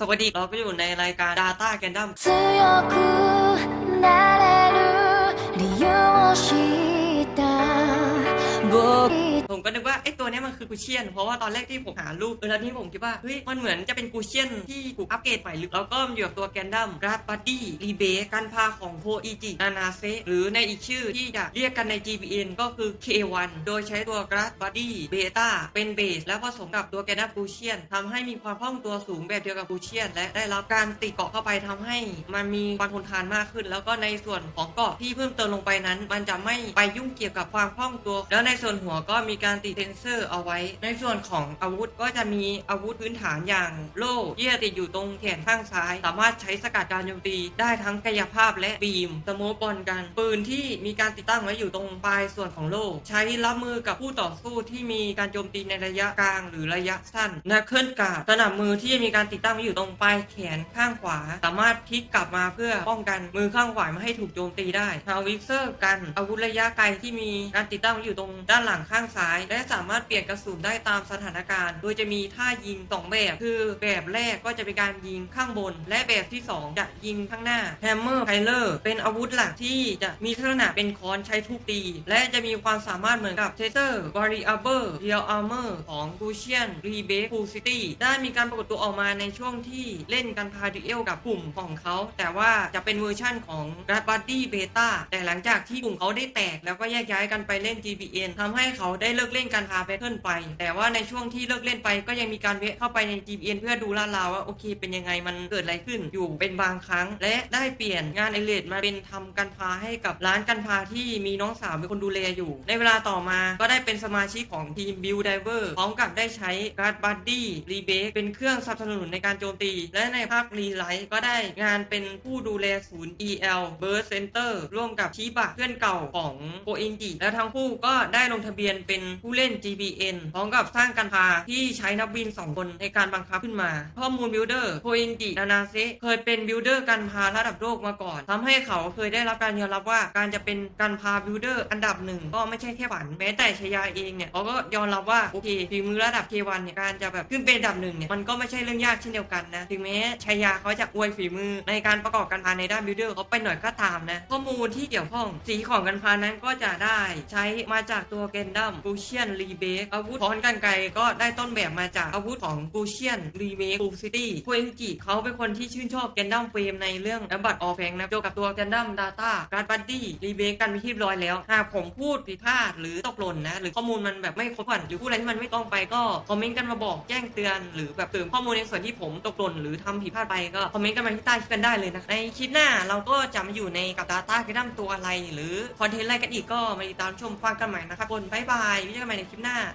สวัสดีเราก็อยู่ในรายการ Data Gundam 強くなれる理由 ผมก็นึกว่าไอ้ตัวนี้มันคือกูเชียน เพราะว่าตอนแรกที่ผมหารูปเออแล้วที่ผมคิดว่าเฮ้ยมันเหมือนจะเป็นกูเชียนที่ถูกอัปเกรดใหม่หรือแล้วก็อยู่กับตัวแกนดัมกราฟบัดดี้รีเบสการพาของโคอิจินานาเซหรือในอีกชื่อที่จะเรียกกันใน GBN ก็คือ K1 โดยใช้ตัวกราฟบัดดี้เบต้าเป็นเบสแล้วผสมกับตัวแกนดัมกูเชียนทำให้มีความคล่องตัวสูงแบบเดียวกับกูเชียน และได้รับการติดเกาะเข้าไปทำให้ มันมีความทนทานมากขึ้น แล้วก็ในส่วนของเกาะที่เพิ่มเติมลงไปนั้น มันจะไม่ไปยุ่งเกี่ยวกับความคล่องตัว แล้วในส่วนหัวก็มีการติดเซนเซอร์เอาไว้ ในส่วนของอาวุธก็จะมีอาวุธพื้นฐานอย่างโล่ที่จะติดอยู่ตรงแขนข้างซ้าย สามารถใช้สกัดการโจมตีได้ทั้งกายภาพและบีมสโมบอลกันปืนที่มีการติดตั้งไว้อยู่ตรงปลายส่วนของโล่ใช้รับมือกับผู้ต่อสู้ที่มีการโจมตีในระยะกลาง หรือระยะสั้นนักเคลื่อนกาดสนับมือที่มีการติดตั้งไว้อยู่ตรงปลายแขนข้างขวา สามารถพลิกกลับมาเพื่อป้องกันมือข้างขวาไม่ให้ถูกโจมตีได้ฮาวิกเซอร์กันอาวุธระยะไกลที่มีการติดตั้งไว้อยู่ตรงด้านหลังข้างซ้ายและสามารถเปลี่ยนกระสุนได้ตามสถานการณ์ โดยจะมีท่ายิงสองแบบ คือแบบแรกก็จะเป็นการยิงข้างบน และแบบที่ 2 จะยิงข้างหน้าแฮมเมอร์ไพเลอร์เป็นอาวุธหลักที่จะมีลักษณะเป็นค้อนใช้ทุบตี และจะมีความสามารถเหมือนกับเทเซอร์วาริอาเบอร์เรียลอาร์เมอร์ของกูเชียนรีเบสฟูซิตี้ได้มีการปรากฏตัวออกมาในช่วงที่เล่นกันพาดิเอลกับกลุ่มของเขา แต่ว่าจะเป็นเวอร์ชั่นของรัดบัดดี้เบต้าแต่หลังจากที่กลุ่มเขาได้แตกแล้วก็แยกย้ายกันไปเล่น GBN ทำให้เขาได้เลิกเล่นการพาแพทเทิร์นไป แต่ว่าในช่วงที่เลิกเล่นไปก็ยังมีการเวะเข้าไปใน GBN เพื่อดูลาดราวว่าโอเคเป็นยังไงมันเกิดอะไรขึ้นอยู่เป็นบางครั้ง และได้เปลี่ยนงานไอเลดมาเป็นทำการพาให้กับร้านการพาที่มีน้องสาวเป็นคนดูแลอยู่ ในเวลาต่อมาก็ได้เป็นสมาชิกของทีม Build Diver พร้อมกับได้ใช้การ์ดบัดดี้รีเบคเป็นเครื่องสนับสนุนในการโจมตี และในภาครีไลท์ก็ได้งานเป็นผู้ดูแลศูนย์ EL Burst Center ร่วมกับชิบะเพื่อนเก่าของโกอินจิและทั้งคู่ก็ได้ลงทะเบียนเป็นผู้เล่น GBN พร้อมกับสร้างการพาที่ใช้นักบิน 2 คนในการบังคับขึ้นมา ข้อมูลบิลเดอร์โกอินจินานาเซเคยเป็นบิลเดอร์การพาระดับโลกมาก่อนทำให้เขาเคยได้รับการยอมรับว่าการจะเป็นการพาบิลเดอร์อันดับหนึ่งก็ไม่ใช่แค่ฝันแม้แต่ชายาเองเนี่ยเขาก็ยอมรับว่าโอเคฝีมือระดับ K1 เนี่ยการจะแบบขึ้นเป็นอันดับหนึ่งเนี่ยมันก็ไม่ใช่เรื่องยากเช่นเดียวกันนะถึงแม้ชายาเขาจะอวยฝีมือในการประกอบการพาในด้านบิลเดอร์เขาไปหน่อยก็ตามนะข้อมูลที่เกี่ยวข้องสีของการพานั้นก็จะได้ใช้มาจากตัวแกนดัมกูเชียนรีเบคอาวุธค้อนกันไกรก็ได้ต้นแบบมาจากอาวุธของกูเชียนรีเบคฟูซิตี้โคเอนจิเขาเป็นคนที่ชื่นชอบแกนดั้มเฟรมในเรื่องแอมบัตออฟแฟงนะเกี่ยวกับตัวแกนดัมดาต้าการบัดดี้รีเบคกันไปที่เรียบร้อยแล้วหากผมพูดผิดพลาดหรือตกหล่นนะหรือข้อมูลมันแบบไม่ครบถ้วนหรือพูดอะไรที่มันไม่ตรงไปก็คอมเมนต์กันมาบอกแจ้งเตือนหรือแบบเติมข้อมูลในส่วนที่ผมตกหล่นหรือทำผิดพลาดไปก็คอมเมนต์กันมาที่ใต้คลิปกันได้เลยนะในคลิปหน้าเราก็จะมาอยู่ในกับ Data กระดัมตัวอะไร หรือคอนเทนต์อะไรกันอีกก็มาติดตามชมฟังกันใหม่นะครับคนบ๊ายบายเจอกันใหม่ในคลิปหน้า